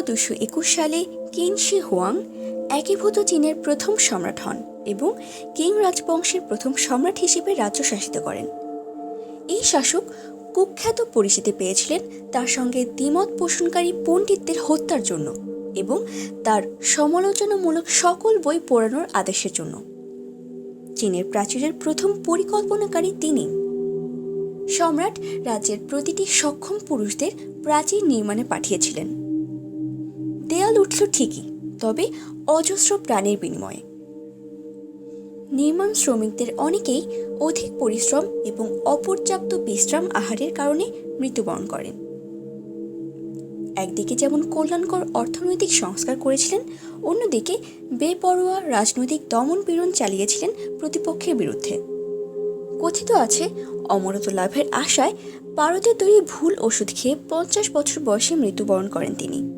দুশো একুশ সালে কিন শি হুয়াং একীভূত চীনের প্রথম সম্রাট হন এবং কিং রাজবংশের প্রথম সম্রাট হিসেবে রাজ্য শাসিত করেন। এই শাসক কুখ্যাত পরিচিতি পেয়েছিলেন তার সঙ্গে দ্বিমত পোষণকারী পণ্ডিতদের হত্যার জন্য এবং তার সমালোচনামূলক সকল বই পড়ানোর আদেশের জন্য। চীনের প্রাচীরের প্রথম পরিকল্পনাকারী তিনি। সম্রাট রাজ্যের প্রতিটি সক্ষম পুরুষদের প্রাচীর নির্মাণে পাঠিয়েছিলেন। উঠল ঠিকই, তবে অজস্র প্রাণের বিনিময়ে। নির্মাণ শ্রমিকদের অনেকেই অধিক পরিশ্রম এবং অপর্যাপ্ত বিশ্রাম আহারের কারণে মৃত্যুবরণ করেন। একদিকে যেমন কল্যাণকর অর্থনৈতিক সংস্কার করেছিলেন, অন্যদিকে বেপরোয়া রাজনৈতিক দমন পীড়ন চালিয়েছিলেন প্রতিপক্ষের বিরুদ্ধে। কথিত আছে অমরত লাভের আশায় পারদের তৈরি ভুল ওষুধ খেয়ে পঞ্চাশ বছর বয়সে মৃত্যুবরণ করেন তিনি।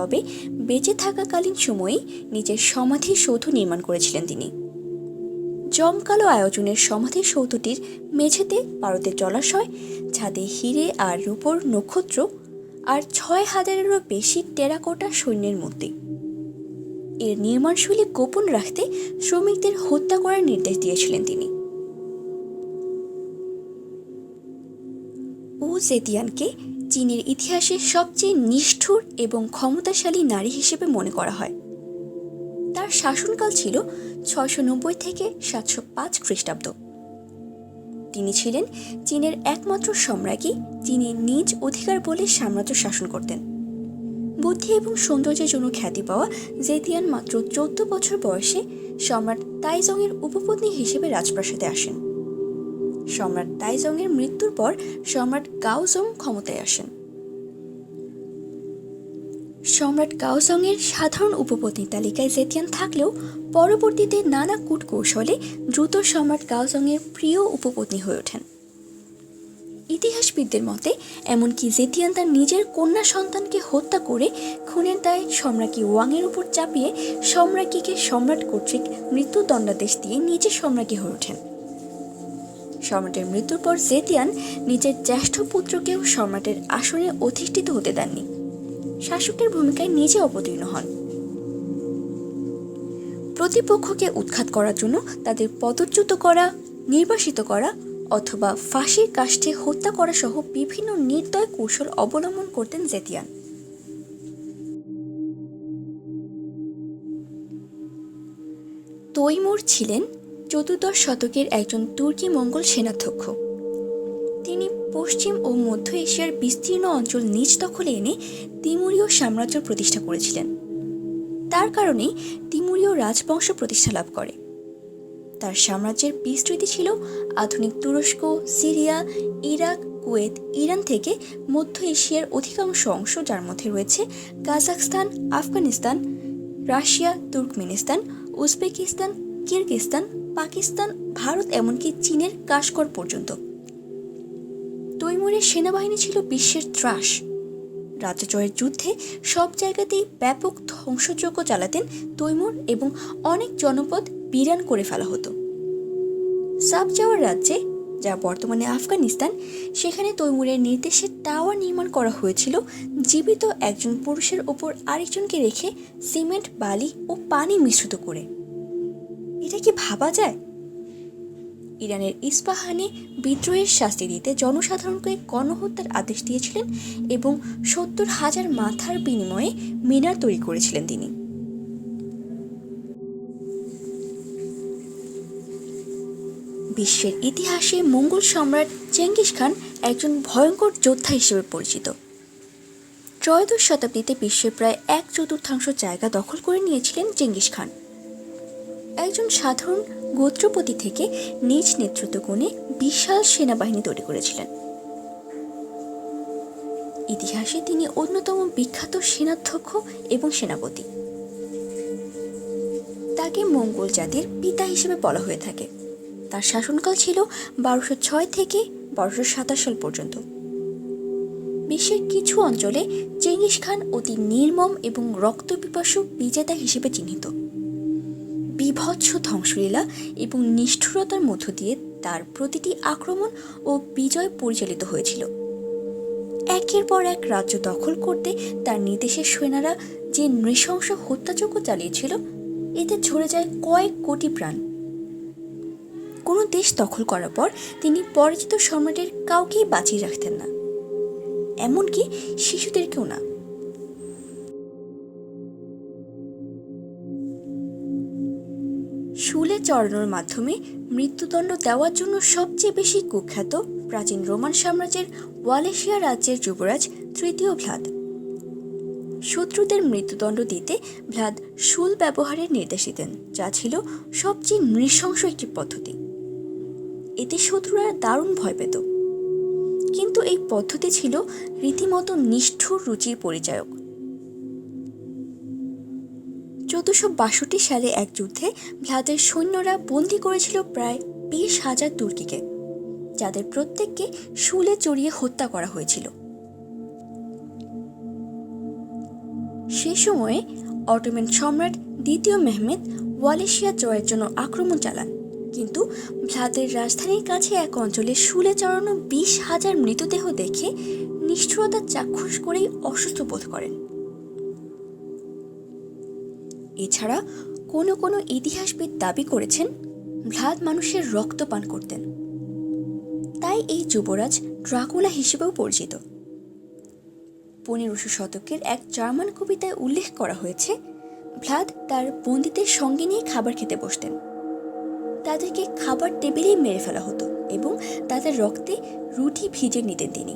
তবে বেঁচে থাকাকালীন সময়েই নিজের সমাধি সৌধ নির্মাণ করেছিলেন তিনি। জমকালো আয়োজনের সমাধি সৌধটির মেঝেতে পারদের জলাশয়, ছাদে হিরে আর রূপর নক্ষত্র আর ছয় হাজারেরও বেশি টেরাকোটা সৈন্যের মূর্তি। এর নির্মাণশৈলী গোপন রাখতে শ্রমিকদের হত্যা করার নির্দেশ দিয়েছিলেন তিনি। উ জেতিয়ানকে চীনের ইতিহাসে সবচেয়ে নিষ্ঠুর এবং ক্ষমতাশালী নারী হিসেবে মনে করা হয়। তার শাসনকাল ছিল ছয়শো নব্বই থেকে সাতশো পাঁচ খ্রিস্টাব্দ। তিনি ছিলেন চীনের একমাত্র সম্রাজ্ঞী, যিনি নিজ অধিকার বলে সাম্রাজ্য শাসন করতেন। বুদ্ধি এবং সৌন্দর্যের জন্য খ্যাতি পাওয়া জেতিয়ান মাত্র চোদ্দ বছর বয়সে সম্রাট তাইজংয়ের উপপত্নী হিসেবে রাজপ্রাসাদে আসেন। সম্রাট তাইজংয়ের মৃত্যুর পর সম্রাট গাওজং ক্ষমতায় আসেন। সম্রাট গাওজংয়ের সাধারণ উপপত্নী তালিকায় জেতিয়ান থাকলেও পরবর্তীতে নানা কূটকৌশলে দ্রুত সম্রাট গাওজংয়ের প্রিয় উপপত্নী হয়ে ওঠেন। ইতিহাসবিদদের মতে, এমনকি জেতিয়ান তার নিজের কন্যা সন্তানকে হত্যা করে খুনের দায় সম্রাজ্ঞী ওয়াংয়ের উপর চাপিয়ে সম্রাজ্ঞীকে সম্রাট কর্তৃক মৃত্যুদণ্ডাদেশ দিয়ে নিজে সম্রাজ্ঞী হয়ে ওঠেন। সম্রাটের মৃত্যুর পর জেতিয়ান নিজের জ্যেষ্ঠ পুত্রকেও সম্রাটের আসনে অধিষ্ঠিত হতে দেননি। শাসকের ভূমিকায় নিজে অবতীর্ণ হন। প্রতিপক্ষকে উৎখাত করার জন্য তাদের পদচ্যুত করা, নির্বাসিত করা অথবা ফাঁসির কাষ্ঠে হত্যা করা সহ বিভিন্ন নির্দয় কৌশল অবলম্বন করতেন জেতিয়ান। তৈমুর ছিলেন চতুর্দশ শতকের একজন তুর্কি মঙ্গল সেনাধ্যক্ষ। তিনি পশ্চিম ও মধ্য এশিয়ার বিস্তীর্ণ অঞ্চল নিজ দখলে এনে তিমুরীয় সাম্রাজ্য প্রতিষ্ঠা করেছিলেন। তার কারণেই তিমুরীয় রাজবংশ প্রতিষ্ঠা লাভ করে। তার সাম্রাজ্যের বিস্তৃতি ছিল আধুনিক তুরস্ক, সিরিয়া, ইরাক, কুয়েত, ইরান থেকে মধ্য এশিয়ার অধিকাংশ অংশ, যার মধ্যে রয়েছে Kazakhstan, Afghanistan, Russia, Turkmenistan, Uzbekistan Kyrgyzstan Pakistan, Bharat এমনকি চীনের কাশকর পর্যন্ত। তৈমুরের সেনাবাহিনী ছিল বিশ্বের ত্রাস। রাজ্য জয়ের যুদ্ধে সব জায়গাতেই ব্যাপক ধ্বংসযজ্ঞ চালাতেন তৈমুর এবং অনেক জনপদ বিরান করে ফেলা হতো। সাবজাওয়ার রাজ্যে, যা বর্তমানে আফগানিস্তান, সেখানে তৈমুরের নির্দেশে টাওয়ার নির্মাণ করা হয়েছিল, জীবিত একজন পুরুষের ওপর আরেকজনকে রেখে সিমেন্ট, বালি ও পানি মিশ্রিত করে। এটা কি ভাবা যায়? ইরানের ইস্পাহানে বিদ্রোহের শাস্তি দিতে জনসাধারণকে গণহত্যার আদেশ দিয়েছিলেন এবং সত্তর হাজার মাথার বিনিময়ে মিনার তৈরি করেছিলেন তিনি। বিশ্বের ইতিহাসে মঙ্গল সম্রাট চেঙ্গিস খান একজন ভয়ঙ্কর যোদ্ধা হিসেবে পরিচিত। ত্রয়োদশ শতাব্দীতে বিশ্বের প্রায় এক চতুর্থাংশ জায়গা দখল করে নিয়েছিলেন চেঙ্গিস খান। একজন সাধারণ গোত্রপতি থেকে নিজ নেতৃত্ব গুণে বিশাল সেনাবাহিনী তৈরি করেছিলেন। ইতিহাসে তিনি অন্যতম বিখ্যাত সেনাধ্যক্ষ এবং সেনাপতি। তাকে মঙ্গল জাতির পিতা হিসেবে বলা হয়ে থাকে। তার শাসনকাল ছিল বারোশো ছয় থেকে বারোশো সাতাশ সাল পর্যন্ত। বিশ্বের কিছু অঞ্চলে চেঙ্গিস খান অতি নির্মম এবং রক্তপিপাসু বিজেতা হিসেবে চিহ্নিত। বিভৎস ধ্বংসলীলা এবং নিষ্ঠুরতার মধ্য দিয়ে তার প্রতিটি আক্রমণ ও বিজয় পরিচালিত হয়েছিল। একের পর এক রাজ্য দখল করতে তার নির্দেশের সৈন্যরা যে নৃশংস হত্যাযজ্ঞ চালিয়েছিল, এতে ঝরে যায় কয়েক কোটি প্রাণ। কোনো দেশ দখল করার পর তিনি পরাজিত সম্রাটের কাউকেই বাঁচিয়ে রাখতেন না। এমনকি শিশুদেরকেও না। চড়ানোর মাধ্যমে মৃত্যুদণ্ড দেওয়ার জন্য সবচেয়ে বেশি কুখ্যাত প্রাচীন রোমান সাম্রাজ্যের ওয়ালেশিয়া রাজ্যের যুবরাজ তৃতীয় ভ্লাদ। শত্রুদের মৃত্যুদণ্ড দিতে ভ্লাদ শুল ব্যবহারের নির্দেশ দিতেন, যা ছিল সবচেয়ে নৃশংস একটি পদ্ধতি। এতে শত্রুরা দারুণ ভয় পেত। কিন্তু এই পদ্ধতি ছিল রীতিমতো নিষ্ঠুর রুচির পরিচায়ক। চোদ্দশো বাষট্টি সালে এক যুদ্ধে ভ্লাদের সৈন্যরা বন্দি করেছিল প্রায় বিশ হাজার তুর্কিকে, যাদের প্রত্যেককে শুলে চড়িয়ে হত্যা করা হয়েছিল। সে সময়ে অটোম্যান সম্রাট দ্বিতীয় মেহমেদ ওয়ালেশিয়া জয়ের জন্য আক্রমণ চালান, কিন্তু ভ্লাদের রাজধানীর কাছে এক অঞ্চলে শুলে চড়ানো বিশ হাজার মৃতদেহ দেখে নিষ্ঠুরতা চাক্ষুষ করেই অসুস্থ বোধ করেন। এছাড়া কোনো কোনো ইতিহাসবিদ দাবি করেছেন, ভ্লাদ মানুষের রক্ত পান করতেন। তাই এই যুবরাজ ড্রাকুলা হিসেবেও পরিচিত। পনেরোশো শতকের এক জার্মান কবিতায় উল্লেখ করা হয়েছে, ভ্লাদ তার বন্দীদের সঙ্গে নিয়ে খাবার খেতে বসতেন। তাদেরকে খাবার টেবিলেই মেরে ফেলা হতো এবং তাদের রক্তে রুটি ভিজে নিতেন তিনি।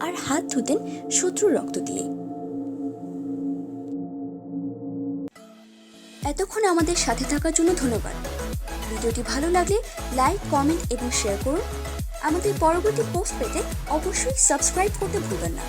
আর হাত ধুতেন শত্রুর রক্ত দিয়ে এতক্ষণ আমাদের সাথে থাকার জন্য ধন্যবাদ। ভিডিওটি ভালো লাগলে লাইক, কমেন্ট এবং শেয়ার করুন। আমাদের পরবর্তী পোস্ট পেতে অবশ্যই সাবস্ক্রাইব করতে ভুলবেন না।